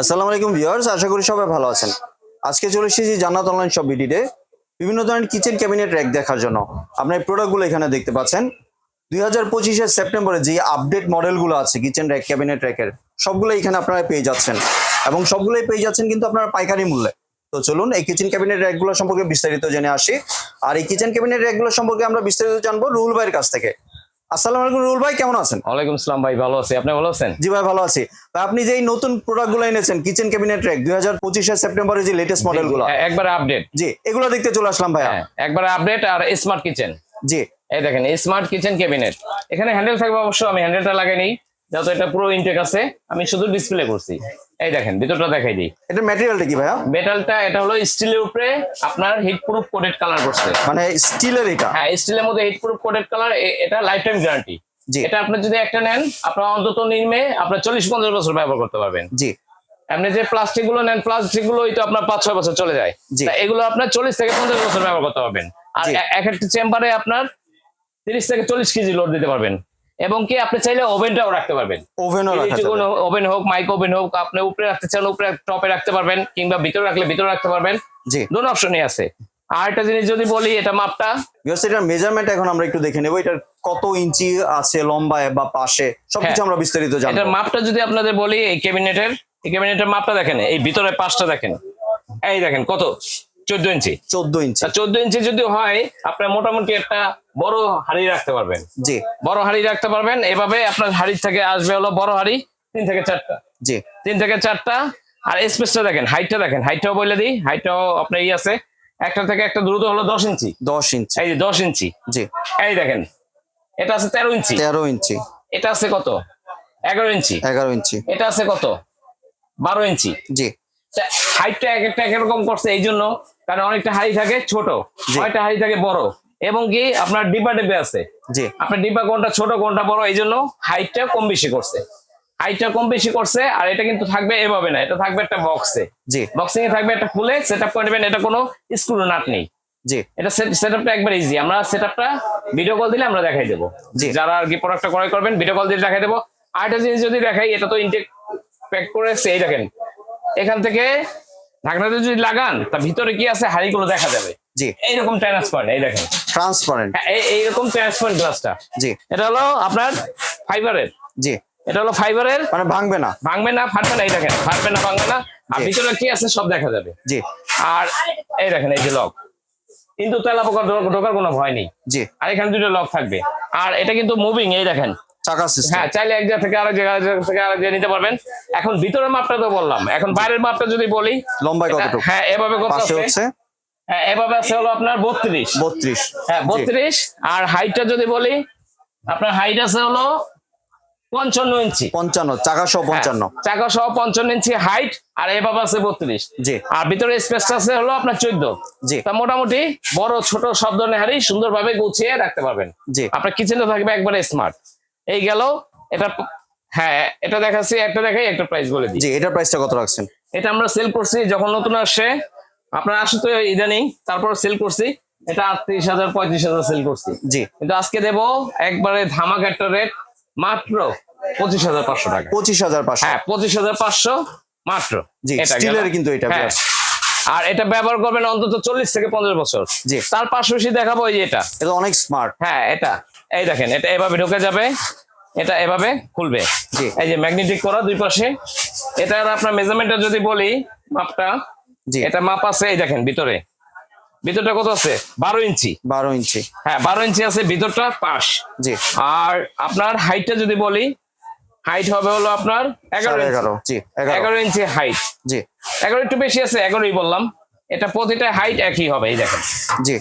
আসসালামু আলাইকুম ভিউয়ার্স, আশা করি সবাই ভালো আছেন। আজকে চলে এসেছি জান্নাত অনলাইন শপ বিডিতে বিভিন্ন ধরনের কিচেন ক্যাবিনেট র্যাক দেখার জন্য। আপনার প্রোডাক্টগুলো এখানে দেখতে পাচ্ছেন। দুই হাজার পঁচিশের সেপ্টেম্বরে যে আপডেট মডেলগুলো আছে কিচেন র্যাক ক্যাবিনেট র্যাকের সবগুলো এখানে আপনারা পেয়ে যাচ্ছেন। এবং সবগুলোই পেয়ে যাচ্ছেন কিন্তু আপনারা পাইকারি মূল্যে। তো চলুন, এই কিচেন ক্যাবিনেট র্যাকগুলো সম্পর্কে বিস্তারিত জেনে আসি। আর এই কিচেন ক্যাবিনেট র্যাকগুলো সম্পর্কে আমরা বিস্তারিত জানব রুল ভাইয়ের কাছ থেকে। আসসালামু আলাইকুম রুল ভাই কেমন আছেন? ওয়ালাইকুম আসসালাম ভাই ভালো আছি। আপনি ভালো আছেন? জি ভাই ভালো আছি। আপনি যে নতুন নতুন প্রোডাক্টগুলো এনেছেন কিচেন ক্যাবিনেট র্যাক দুই হাজার পঁচিশের সেপ্টেম্বরে যে লেটেস্ট মডেলগুলো একবার আপডেট জি এগুলো দেখতে চলে আসলাম ভাই একবার আপডেট আর স্মার্ট কিচেন জি। এই দেখেন স্মার্ট কিচেন ক্যাবিনেট এখানে হ্যান্ডেল থাকবে অবশ্য আমি হ্যান্ডেলটা লাগাই নেই। যেহেতু এটা পুরো ইনটেক আছে আমি শুধু ডিসপ্লে করছি। এই দেখেন ভিতরটা দেখাই দিই। এটা ম্যাটেরিয়ালটা কি ভাইয়া? মেটালটা এটা হলো স্টিলের উপরে আপনার হিট প্রুফ কোটেড কালার করছে। মানে স্টিলের এটা? হ্যাঁ স্টিলের মধ্যে হিট প্রুফ কোটেড কালার এটা লাইফ টাইম গ্যারান্টি জি। এটা আপনি যদি একটা নেন আপনার অন্তত নিম্নে আপনার চল্লিশ পঞ্চাশ বছর ব্যবহার করতে পারবেন। জি। আপনি যে প্লাস্টিকগুলো নেন প্লাস্টিকগুলো তো আপনার পাঁচ ছয় বছর চলে যায়। এগুলো আপনার চল্লিশ থেকে পঞ্চাশ বছর ব্যবহার করতে পারবেন। আর এক একটা চেম্বারে আপনার তিরিশ থেকে চল্লিশ কেজি লোড দিতে পারবেন। এবং কি আপনি চাইলে ওভেনটাও রাখতে পারবেন। ওভেনও রাখা যাবে। ওভেন হোক মাইক ওভেন হোক আপনি উপরে রাখতে চান উপরে টপে রাখতে পারবেন কিংবা ভিতরে রাখলে ভিতরে রাখতে পারবেন। জি। দুটো অপশনই আছে। আর একটা জিনিস যদি বলি এটা মাপটা? ভিউয়ার্স এটার মেজারমেন্ট এখন আমরা একটু দেখে নেব এটার কত ইঞ্চি আছে লম্বায় বা পাশে সবকিছু হ্যাঁ। আমরা বিস্তারিত এটার জানব মাপটা যদি আপনাদের বলি এই ক্যাবিনেটের এই ক্যাবিনেটের মাপটা দেখেন এই ভিতরে পাশটা দেখেন। এই দেখেন কত? চোদ্দ ইঞ্চি। চোদ্দ ইঞ্চি। চোদ্দ ইঞ্চি যদি হয় আপনার মোটামুটি একটা বড় হাড়ি রাখতে পারবেন। জি। বড় হাড়ি রাখতে পারবেন। এভাবে আপনার হাড়ি থেকে আসবে হলো বড় হাড়ি তিন থেকে চারটা। জি। তিন থেকে চারটা। আর স্পেসটা দেখেন হাইটটা দেখেন হাইটটাও বলে দিই হাইটটাও আপনার ই আছে। একটা থেকে একটা দ্রুত হলো দশ ইঞ্চি। দশ ইঞ্চি। এই যে দশ ইঞ্চি। জি। এই দেখেন এটা আছে তেরো ইঞ্চি। তেরো ইঞ্চি। এটা আছে কত? এগারো ইঞ্চি। এগারো ইঞ্চি। এটা আছে কত? বারো ইঞ্চি। জি। হাইটটা এক একটা একরকম করছে এই জন্য? কারণ অনেকটা হাই থাকে ছোট। অনেকটা হাড়ি থাকে বড়? এবং কি আপনার ডিব্বা ডিব্বে আছে। জি। আপনার ডিব্বা কোনটা ছোট কোনটা বড় এই জন্য হাইটটা কম বেশি করছে। হাইটটা কম বেশি করছে আর এটা কিন্তু থাকবে এভাবে না এটা থাকবে একটা বক্সে জি। বক্সিং এ থাকবে একটা খুলে সেট আপ করে নেবেন এটা কোনো স্ক্রু নাট নেই। জি। এটা সেট আপটা একবার ইজি আমরা সেট আপটা ভিডিও কল দিলে আমরা দেখাই দেবো। জি। যারা আর কি প্রোডাক্টটা ক্রয় করবেন ভিডিও কল দিয়ে দেখাই দেবো। আর একটা জিনিস যদি দেখাই এটা তো ইনটেক প্যাক করে এই দেখেন এখান থেকে ঢাকনাতে যদি লাগান তা ভিতরে কি আছে? হাড়িগুলো দেখা যাবে। জি। এইরকম ট্রান্সপারেন্ট এই দেখেন। ট্রান্সপারেন্ট হ্যাঁ, এই- এইরকম ট্রান্সপারেন্ট গ্লাসটা জি। এটা হলো আপনার ফাইবারের জি। এটা হলো ফাইবারের মানে ভাঙবে না। ভাঙবে না ফাটবে না এই দেখেন ফাটবে না ভাঙবে না। আর ভিতরে কি আছে? সব দেখা যাবে। জি। আর এই দেখেন এই যে লক কিন্তু তেলা পোকা ঢোকার কোনো ভয় নেই। জি। আর এখানে দুটো লক থাকবে। আর এটা কিন্তু মুভিং এই দেখেন। চাকা সিস্টেম হ্যাঁ চাইলে এক জায়গা থেকে আরেক জায়গা জায়গা থেকে আরেক জায়গায় নিতে পারবেন। এখন ভিতরের মাপটা তো বললাম। এখন বাইরের মাপটা যদি বলি লম্বায় কতটুকু? হ্যাঁ এভাবে কত আছে হচ্ছে? হ্যাঁ এভাবে আছে হলো আপনার বত্রিশ। বত্রিশ হ্যাঁ বত্রিশ আর হাইটটা যদি বলি আপনার হাইট আছে হলো পঞ্চান্ন ইঞ্চি। পঞ্চান্ন চাকা সহ পঞ্চান্ন। হ্যাঁ, চাকা সহ পঞ্চান্ন ইঞ্চি হাইট আর এভাবে আছে বত্রিশ। জি। আর ভিতরে স্পেসটা আছে হলো আপনার চোদ্দ। জি। তা মোটামুটি বড় ছোট সব ধরনের হাড়ি সুন্দরভাবে গুছিয়ে রাখতে পারবেন। জি। আপনার কিচেনটা থাকবে একবারে স্মার্ট এই গেল এটা হ্যাঁ এটা দেখাচ্ছি একটা দেখাই একটা প্রাইস বলে দিই। জি এটার প্রাইসটা কত রাখছেন? এটা আমরা সেল করছি যখন নতুন আসে আপনার আসে তো ইদানিং তারপর সেল করছি এটা আটত্রিশ হাজার পঁয়ত্রিশ হাজার সেল করছি। জি। কিন্তু আজকে দেব একবারে ধামাক একটা রেট মাত্র পঁচিশ হাজার পাঁচশো টাকা। পঁচিশ হাজার পাঁচশো। হ্যাঁ পঁচিশ হাজার পাঁচশো মাত্র। জি স্টিলের কিন্তু এটা হ্যাঁ। আর এটা ব্যবহার করবেন অন্তত চল্লিশ থেকে পঞ্চাশ বছর। জি। তার পাশাপাশি দেখাবো এই যে এটা। এটা অনেক স্মার্ট হ্যাঁ এটা। এই দেখেন এটা এভাবে ঢুকে যাবে এটা এভাবে খুলবে। জি। এই যে ম্যাগনেটিক করা দুই পাশে এটার আপনার মেজারমেন্টটা যদি বলি মাপটা জি। এটা মাপ আছে এই দেখেন ভিতরে। ভিতরটা কত আছে? বারো ইঞ্চি। বারো ইঞ্চি। হ্যাঁ বারো ইঞ্চি আছে ভিতরটা পাশ জি। আর আপনার হাইটটা যদি বলি হাইট হবে হলো আপনার এগারো। এগারো। জি এগারো। এগারো ইঞ্চি হাইট জি। এগারো একটু বেশি আছে এগারোই বললাম। এটা প্রতিটা হাইট একই হবে এই দেখেন। জি।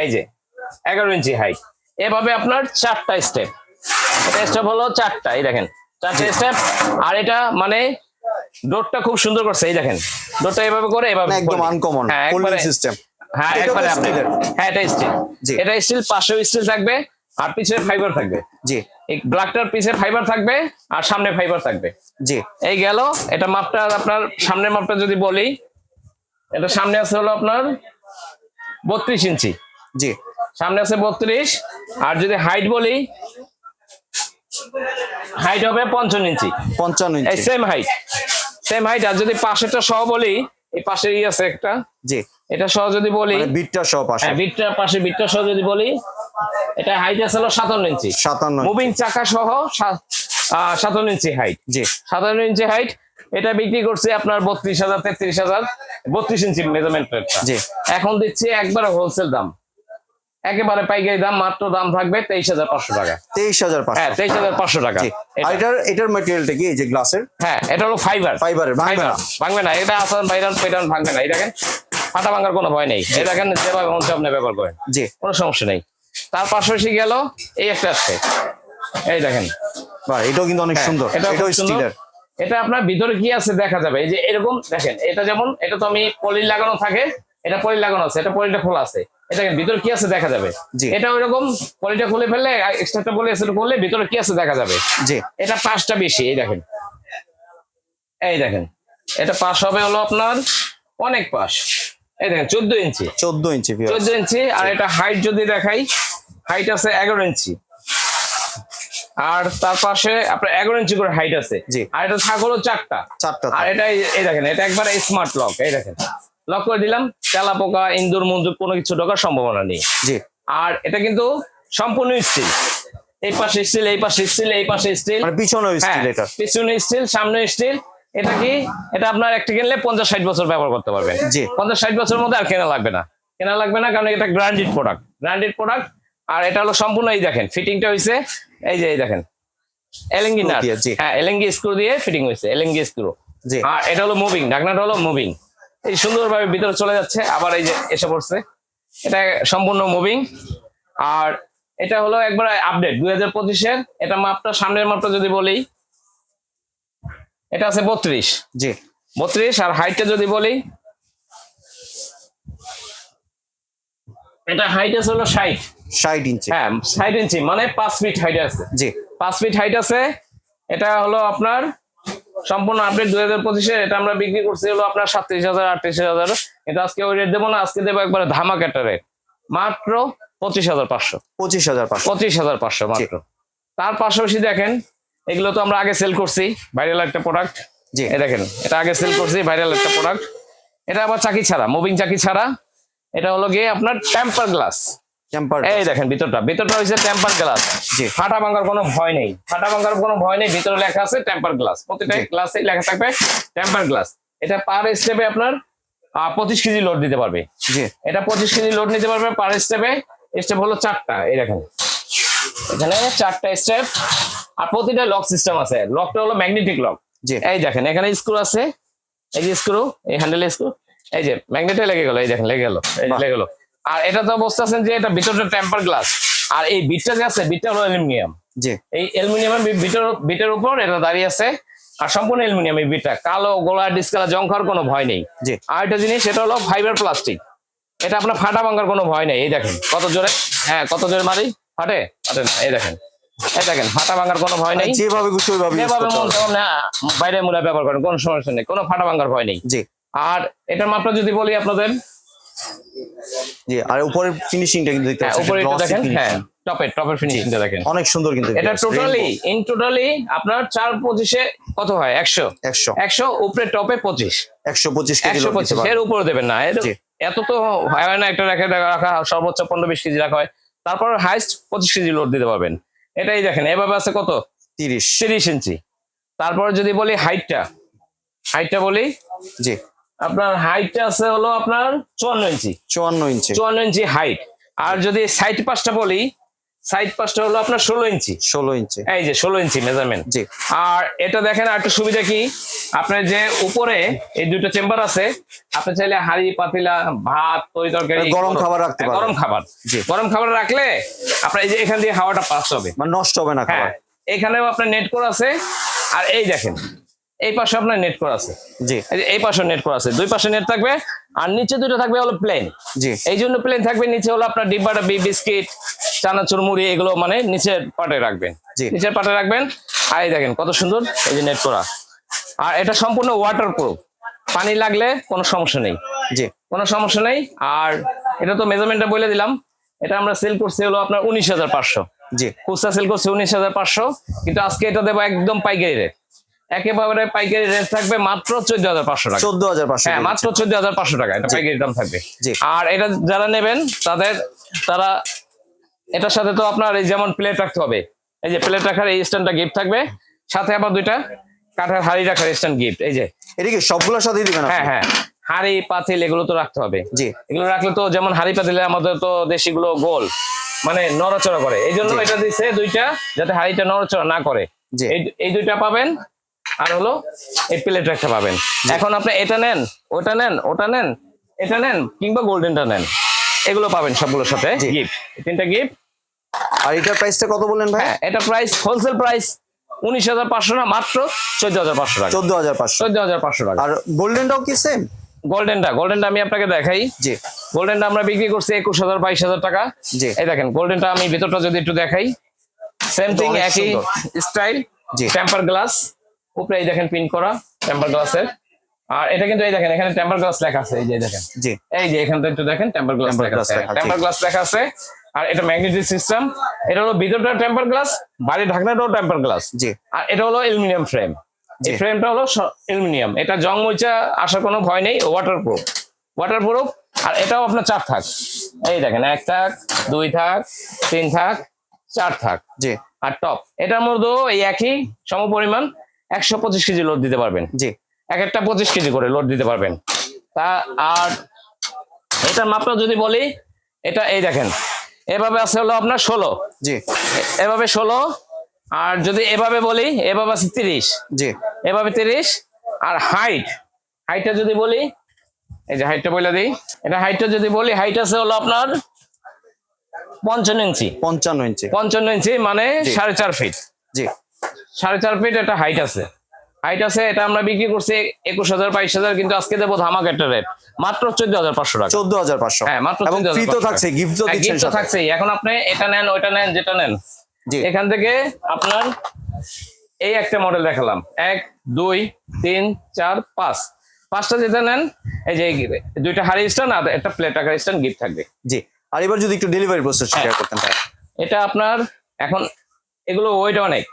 এই যে এগারো ইঞ্চি হাইট এভাবে আপনার চারটা স্টেপ স্টেপ হলো চারটা এই দেখেন। চারটা স্টেপ আর এটা মানে ডোরটা খুব সুন্দর করছে এই দেখেন। ডোরটা এভাবে করে এভাবে মানে একদম আনকমন হ্যাঁ একবারে সিস্টেম হ্যাঁ একবারে আপনি হ্যাঁ এটা স্টিল। এটা স্টিল পাশেও স্টিল থাকবে আর পিছনে ফাইবার থাকবে। জি। এই ব্ল্যাকটার পিছে ফাইবার থাকবে আর সামনে ফাইবার থাকবে। জি। এই গেল এটা মাপটা আপনার সামনের মাপটা যদি বলি এটা সামনে আছে হলো আপনার বত্রিশ ইঞ্চি। জি। সামনে আছে বত্রিশ আর যদি হাইট বলি হাইট হবে পঞ্চান্ন ইঞ্চি। পঞ্চান্ন এই inch same height same height আর যদি পাশেরটা সহ বলি এই পাশেরই আছে একটা। জি। এটা সহ যদি বলি মানে বিটটা সহ পাশে। হ্যাঁ বিটটা পাশে বিটটা সহ যদি বলি এটা হাইট আছে হলো সাতান্ন ইঞ্চি। সাতান্ন মুভিং চাকা সহ সাতান্ন ইঞ্চি হাইট জি। সাতান্ন ইঞ্চি হাইট এটা বিক্রি করছে আপনার বত্রিশ হাজার তেত্রিশ হাজার বত্রিশ ইঞ্চি মেজারমেন্ট জি। এখন দিচ্ছি একবার হোলসেল দাম। একেবারে পাইকারি দাম মাত্র দাম থাকবে তেইশ হাজার পাঁচশো টাকা। তেইশ হাজার হ্যাঁ তেইশ হাজার পাঁচশো টাকা। এটা। এটার এটার ম্যাটেরিয়ালটা কি এই যে গ্লাসের হ্যাঁ এটা হলো ফাইবার ফাইবার না। ভাঙবে না। এটা আসান বাইরান পেটান ভাঙবে না। এই দেখেন ফাটা ভাঙার কোনো ভয় নেই। এই দেখেন যেভাবে মন আপনি ব্যবহার করেন। জি। কোনো সমস্যা নেই। তার পাশাপাশি গেল এই একটা আছে। এই দেখেন। বাহ এটাও কিন্তু অনেক হ্যাঁ, সুন্দর। এটাও। স্টিলের। এটা আপনার ভিতরে কি আছে দেখা যাবে? এই যে এরকম দেখেন এটা যেমন এটা তো আমি পলি লাগানো থাকে। এটা পলি লাগানো আছে এটা পলিটা খোলা আছে। এটা ভিতরে কি আছে দেখা যাবে। জি। এটা ওইরকম পলিটা খুলে ফেললে এক্সট্রাটা আছে করলে ভিতরে কি আছে দেখা যাবে। জি। এটা পাঁচটা বেশি এই দেখেন। এই দেখেন এটা পাশ হবে হলো আপনার অনেক পাশ। এই দেখেন চোদ্দ ইঞ্চি। চোদ্দ ইঞ্চি। চোদ্দ ইঞ্চি আর এটা হাইট যদি দেখাই হাইট আছে এগারো ইঞ্চি। আর তার পাশে আপনার এগারো ইঞ্চি করে হাইট আছে। জি। আর এটা থাক হলো চারটা। চারটা আর এটা এই দেখেন এটা একবার স্মার্ট লক এই দেখেন। লক করে দিলাম তেলা পোকা ইন্দুর মন্দুর কোনো কিছু ঢোকার সম্ভাবনা নেই। জি। আর এটা কিন্তু সম্পূর্ণ স্টিল এই পাশে স্টিল এই পাশে স্টিল এই পাশে স্টিল মানে পিছনেও হ্যাঁ স্টিল এটা। পিছনে স্টিল সামনে স্টিল এটা কি? এটা আপনার একটা কিনলে পঞ্চাশ ষাট বছর ব্যবহার করতে পারবেন। জি। পঞ্চাশ ষাট বছরের মধ্যে আর কেনা লাগবে না। কেনা লাগবে না কারণ এটা ব্র্যান্ডেড প্রোডাক্ট ব্র্যান্ডেড প্রোডাক্ট আর এটা হলো সম্পূর্ণ এই দেখেন ফিটিংটা হয়েছে এই যে এই দেখেন। Allen key nut. হ্যাঁ এলেঙ্গি স্ক্রু দিয়ে ফিটিং হয়েছে এলেঙ্গি স্ক্রু। জি। আর এটা হলো মুভিং ঢাকনাটা হলো মুভিং এই সুন্দরভাবে ভিতরে চলে যাচ্ছে আবার এই যে এসে পড়ছে। এটা সম্পূর্ণ মুভিং আর এটা হলো একবার আপডেট দুই হাজার পঁচিশের এটা মাপটা সামনের মাপটা যদি বলি এটা আছে বত্রিশ। জি। বত্রিশ আর হাইটটা যদি বলি এটা হাইট আছে হলো ষাট। ষাট ইঞ্চি। হ্যাঁ ষাট ইঞ্চি মানে পাঁচ ফিট হাইট আছে। জি। পাঁচ ফিট হাইট আছে এটা হলো আপনার সম্পূর্ণ আপডেট দুই হাজার পঁচিশে এটা আমরা বিক্রি করছি হলো আপনার সাতত্রিশ হাজার আটত্রিশ হাজার। এটা আজকে ওই রেট দেবো না আজকে দেবো একবারে ধামাকাটা রেট মাত্র পঁচিশ হাজার পাঁচশো। পঁচিশ হাজার পাঁচশো। পঁচিশ হাজার পাঁচশো মাত্র। তার পাশাপাশি দেখেন এগুলো তো আমরা আগে সেল করছি ভাইরাল একটা প্রোডাক্ট জি। দেখেন এটা আগে সেল করছি ভাইরাল একটা প্রোডাক্ট এটা আবার চাকি ছাড়া মুভিং চাকি ছাড়া। এটা হলো গিয়ে আপনার টেম্পার গ্লাস এই দেখেন ভিতরটা। ভিতরটা হচ্ছে টেম্পার গ্লাস জি। ফাটা ভাঙার কোনো ভয় নেই। ফাটা ভাঙার কোনো ভয় নেই ভিতরে লেখা আছে টেম্পার গ্লাস প্রতিটা গ্লাসে লেখা থাকবে টেম্পার গ্লাস এটা পার স্টেপে আপনার পঁচিশ কেজি লোড দিতে পারবে। জি। এটা পঁচিশ কেজি লোড নিতে পারবে পার স্টেপে স্টেপ হলো চারটা এই দেখেন। এখানে চারটা স্টেপ আর প্রতিটা লক সিস্টেম আছে। লকটা হলো ম্যাগনেটিক লক জি। এই দেখেন এখানে স্ক্রু আছে। এই যে স্ক্রু এই হ্যান্ডেল স্ক্রু এই যে ম্যাগনেটে লেগে গেল এই দেখেন লেগে গেল এই যে লেগে গেল। আর এটা তো আছেন যে এটা ভিতরটা টেম্পার গ্লাস আর এই বিটটা যে আছে বিটটা হলো অ্যালুমিনিয়াম। জি। এই অ্যালুমিনিয়ামের বিটের বিটের উপর এটা দাঁড়িয়ে আছে। আর সম্পূর্ণ অ্যালুমিনিয়াম এই বিটটা। কালো গোলা ডিসকালা জং খাওয়ার কোনো ভয় নেই। জি। আর একটা জিনিস সেটা হলো ফাইবার প্লাস্টিক এটা আপনার ফাটা ভাঙার কোনো ভয় নেই। এই দেখেন কত জোরে? হ্যাঁ কত জোরে মারি? ফাটে? ফাটে না। এই দেখেন। এই দেখেন ফাটা ভাঙার কোনো ভয় নেই। যেভাবে খুশি ওইভাবে যেভাবে মন না বাইরে মূলা ব্যবহার করেন কোনো সমস্যা নেই। কোনো ফাটা ভাঙার ভয় নেই। জি। আর এটার মাপটা যদি বলি আপনাদের জি আর উপরের ফিনিশিংটা কিন্তু দেখতে হ্যাঁ, পাচ্ছেন উপরে দেখেন হ্যাঁ টপের টপের ফিনিশিংটা দেখেন। অনেক সুন্দর কিন্তু এটা টোটালি। ইন টোটালি আপনার চার পঁচিশে কত হয়? একশো। একশো। একশো উপরে টপে পঁচিশ। একশো পঁচিশ কেজি একশো লোড পঁচিশ এর উপরে দেবেন না। এত তো হয় না একটা রেখে রাখা সর্বোচ্চ পনেরো বিশ কেজি রাখা হয়। তারপর হাইস্ট পঁচিশ কেজি লোড দিতে পারবেন। এটাই দেখেন এভাবে আছে কত? তিরিশ। তিরিশ ইঞ্চি। তারপর যদি বলি হাইটটা হাইটটা বলি? জি। আপনার হাইটটা আছে হলো আপনার চুয়ান্ন ইঞ্চি। চুয়ান্ন ইঞ্চি। চুয়ান্ন ইঞ্চি হাইট আর যদি সাইড পাশটা বলি সাইড পাশটা হলো আপনার ষোলো ইঞ্চি। ষোলো ইঞ্চি। এই যে ষোলো ইঞ্চি মেজারমেন্ট জি। আর এটা দেখেন আর একটা সুবিধা কি আপনার যে উপরে এই দুটো চেম্বার আছে আপনি চাইলে হাড়ি পাতিলা ভাত তরি তরকারি গরম খাবার রাখতে হ্যাঁ, পারবেন। গরম খাবার। জি। গরম খাবার রাখলে আপনার এই যে এখান দিয়ে হাওয়াটা পাস হবে। মানে নষ্ট হবে না হ্যাঁ খাবার এখানেও আপনার নেট করা আছে। আর এই দেখেন এই পাশে আপনার নেট করা আছে। জি। এই পাশে নেট করা আছে। দুই পাশে নেট থাকবে আর নিচে দুটো থাকবে হলো প্লেন জি। এই জন্য প্লেন থাকবে নিচে হলো আপনার ডিব্বাটা বি বিস্কিট চানাচুর মুড়ি এগুলো মানে নিচের পাটে রাখবেন। জি। নিচের পাটে রাখবেন। আর এই দেখেন কত সুন্দর এই যে নেট করা আর এটা সম্পূর্ণ ওয়াটার প্রুফ পানি লাগলে কোনো সমস্যা নেই। জি। কোনো সমস্যা নেই। আর এটা তো মেজারমেন্টটা বলে দিলাম। এটা আমরা সেল করছি হলো আপনার উনিশ হাজার পাঁচশো। জি। খুচরা সেল করছে উনিশ হাজার পাঁচশো। কিন্তু আজকে এটা দেবো একদম পাইকারি রেট একেবারে পাইকারি রেট থাকবে মাত্র চোদ্দ হাজার পাঁচশো টাকা। চোদ্দ হাজার পাঁচশো হ্যাঁ মাত্র চোদ্দ হাজার পাঁচশো টাকা এটা পাইকারি দাম থাকবে। আর এটা যারা নেবেন তাদের তারা এটার সাথে তো আপনার এই যেমন প্লেট রাখতে হবে। এই যে প্লেট রাখার এই স্ট্যান্ডটা গিফট থাকবে। সাথে আবার দুইটা কাঠের হাড়ি রাখার স্ট্যান্ড গিফট এই যে। এটা কি সবগুলোর সাথেই দিবেন হ্যাঁ হ্যাঁ। হাড়ি পাতিল এগুলো তো রাখতে হবে। জি। এগুলো রাখলে তো যেমন হাড়ি পাতিলে আমাদের তো দেশিগুলো গোল মানে নড়াচড়া করে। এই জন্য এটা দিচ্ছে দুইটা যাতে হাড়িটা নড়াচড়া না করে। এই দুইটা পাবেন। আর হলো এই প্লেট একটা পাবেন। এখন আপনি এটা নেন ওটা নেন ওটা নেন এটা নেন কিংবা গোল্ডেনটা নেন। এগুলো পাবেন সবগুলোর সাথে। গিফট। তিনটা গিফট। আর এটার প্রাইসটা কত বললেন ভাই? হ্যাঁ এটা প্রাইস হোলসেল প্রাইস উনিশ হাজার পাঁচশো না মাত্র চোদ্দ হাজার পাঁচশো টাকা। চোদ্দ হাজার পাঁচশো। চোদ্দ হাজার পাঁচশো টাকা। আর গোল্ডেনটাও কি সেম গোল্ডেনটা গোল্ডেনটা আমি আপনাকে দেখাই। জি। গোল্ডেনটা আমরা বিক্রি করছি একুশ হাজার বাইশ হাজার টাকা। জি। এই দেখেন গোল্ডেনটা আমি ভেতরটা যদি একটু দেখাই সেম থিং একই স্টাইল জি। টেম্পার গ্লাস উপরে এই দেখেন পিন করা টেম্পার গ্লাসের আর এটা কিন্তু এই দেখেন এখানে টেম্পার গ্লাস লেখা আছে এই যে দেখেন। জি। এই যে এখানটা একটু দেখেন টেম্পার গ্লাস লেখা আছে। টেম্পার গ্লাস লেখা আছে আর এটা ম্যাগনেটিক সিস্টেম এটা হলো ভিতরটা টেম্পার গ্লাস বাড়ি ঢাকনাটাও টেম্পার গ্লাস জি। আর এটা হলো অ্যালুমিনিয়াম ফ্রেম। এই ফ্রেমটা হলো অ্যালুমিনিয়াম এটা জং মইচা আসার কোনো ভয় নেই ওয়াটারপ্রুফ ওয়াটারপ্রুফ আর এটাও আপনার চার থাক। এই দেখেন এক থাক দুই থাক তিন থাক চার থাক। জি। আর টপ এটার মধ্যেও এই একই সমপরিমাণ একশো পঁচিশ কেজি লোড দিতে পারবেন। জি। এক একটা পঁচিশ কেজি করে লোড দিতে পারবেন। তা আর এটার মাপটা যদি বলি এটা এই দেখেন এভাবে আছে হলো আপনার ষোলো। জি। এভাবে ষোলো আর যদি এভাবে বলি এভাবে আছে তিরিশ। জি। এভাবে তিরিশ আর হাইট হাইটটা যদি বলি এই যে হাইটটা বলে দিই এটা হাইটটা যদি বলি হাইট আছে হলো আপনার পঞ্চান্ন ইঞ্চি। পঞ্চান্ন ইঞ্চি। পঞ্চান্ন ইঞ্চি মানে সাড়ে চার ফিট জি। সাড়ে চার ফিট একটা হাইট আছে। হাইট আছে এটা আমরা বিক্রি করছি একুশ হাজার বাইশ হাজার কিন্তু আজকে দেবো ধামাক একটা রেট মাত্র চোদ্দ হাজার পাঁচশো টাকা। চোদ্দ হাজার পাঁচশো। হ্যাঁ মাত্র এবং 14,500 ফ্রি তো টাকা। থাকছে গিফট সাথে। থাকছেই। এখন আপনি এটা নেন ওইটা নেন যেটা নেন। এখান থেকে আপনার এই একটা মডেল দেখালাম। এক দুই তিন চার পাঁচ। পাঁচটা যেটা নেন এই যে দুইটা হাড়ি স্ট্যান্ড আর একটা প্লেট আকার স্ট্যান্ড গিফট থাকবে। জি। আর এবার যদি একটু ডেলিভারি প্রসেস। শেয়ার করতেন এটা আপনার এখন এগুলো ওয়েট অনেক।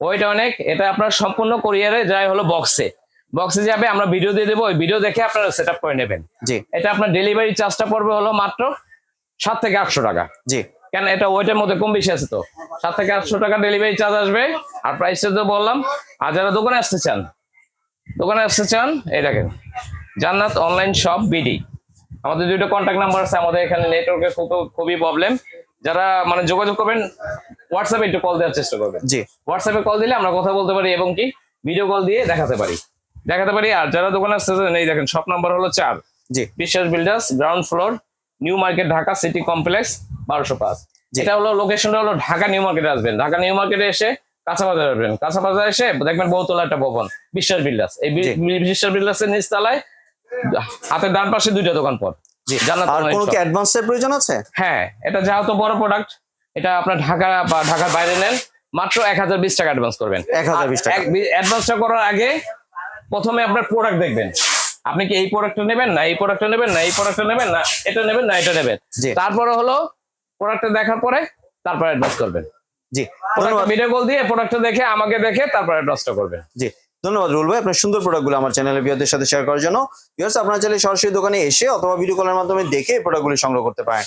ওয়েট অনেক এটা আপনার সম্পূর্ণ কোরিয়ারে যায় হলো বক্সে বক্সে যাবে আমরা ভিডিও দিয়ে দেবো ওই ভিডিও দেখে আপনারা সেট আপ করে নেবেন। জি। এটা আপনার ডেলিভারি চার্জটা পড়বে হলো মাত্র সাত থেকে আটশো টাকা। জি। কেন এটা ওয়েটের মধ্যে কম বেশি আছে তো? সাত থেকে আটশো টাকা ডেলিভারি চার্জ আসবে আর প্রাইসটা তো বললাম। আর যারা দোকানে আসতে চান দোকানে আসতে চান এই দেখেন জান্নাত অনলাইন শপ বিডি আমাদের দুটো কন্ট্যাক্ট নাম্বার আছে আমাদের এখানে নেটওয়ার্কের খুব খুবই প্রবলেম যারা মানে যোগাযোগ করবেন হোয়াটসঅ্যাপে একটু কল দেওয়ার চেষ্টা করবেন। জি। হোয়াটসঅ্যাপে কল দিলে আমরা কথা বলতে পারি এবং কি ভিডিও কল দিয়ে দেখাতে পারি। দেখাতে পারি আর যারা দোকানে আসতে চান এই দেখেন শপ নাম্বার হলো চার। জি। Biswas builders ground floor new market Dhaka city complex বারোশো পাঁচ। যেটা হলো লোকেশনটা হলো ঢাকা নিউ মার্কেটে আসবেন। ঢাকা নিউ মার্কেটে এসে কাঁচা বাজার আসবেন। কাঁচা বাজার এসে দেখবেন বহুতলা একটা ভবন বিশ্বাস বিল্ডার্স এই বিশ্বাস বিল্ডার্স এর নিচ তলায় হাতের ডান পাশে দুইটা দোকান পর। জি। জান্নাত আর online কোনো। কি অ্যাডভান্সের প্রয়োজন আছে? হ্যাঁ এটা যেহেতু বড় প্রোডাক্ট এটা আপনার ঢাকা বা ঢাকার বাইরে নেন মাত্র এক হাজার বিশ টাকা অ্যাডভান্স করবেন। 1020 টাকা। অ্যাডভান্সটা করার আগে প্রথমে আপনার প্রোডাক্ট দেখবেন। আপনি কি এই প্রোডাক্টটা নেবেন না এই প্রোডাক্টটা নেবেন না এই প্রোডাক্টটা নেবেন না এটা নেবেন না এটা নেবেন। তারপরে হলো প্রোডাক্টটা দেখার পরে তারপর অ্যাডভান্স করবেন। জি ভিডিও কল দিয়ে প্রোডাক্টটা দেখে আমাকে দেখে তারপর অ্যাডভান্সটা করবেন। জি ধন্যবাদ রুল ভাই। আপনার সুন্দর প্রোডাক্টগুলো আমার চ্যানেলের বিয়ারদের সাথে শেয়ার করার জন্য। ভিউয়ার্স আপনারা চাইলে সরাসরি দোকানে এসে অথবা ভিডিও কলের মাধ্যমে দেখে এই প্রোডাক্টগুলি সংগ্রহ করতে পারেন।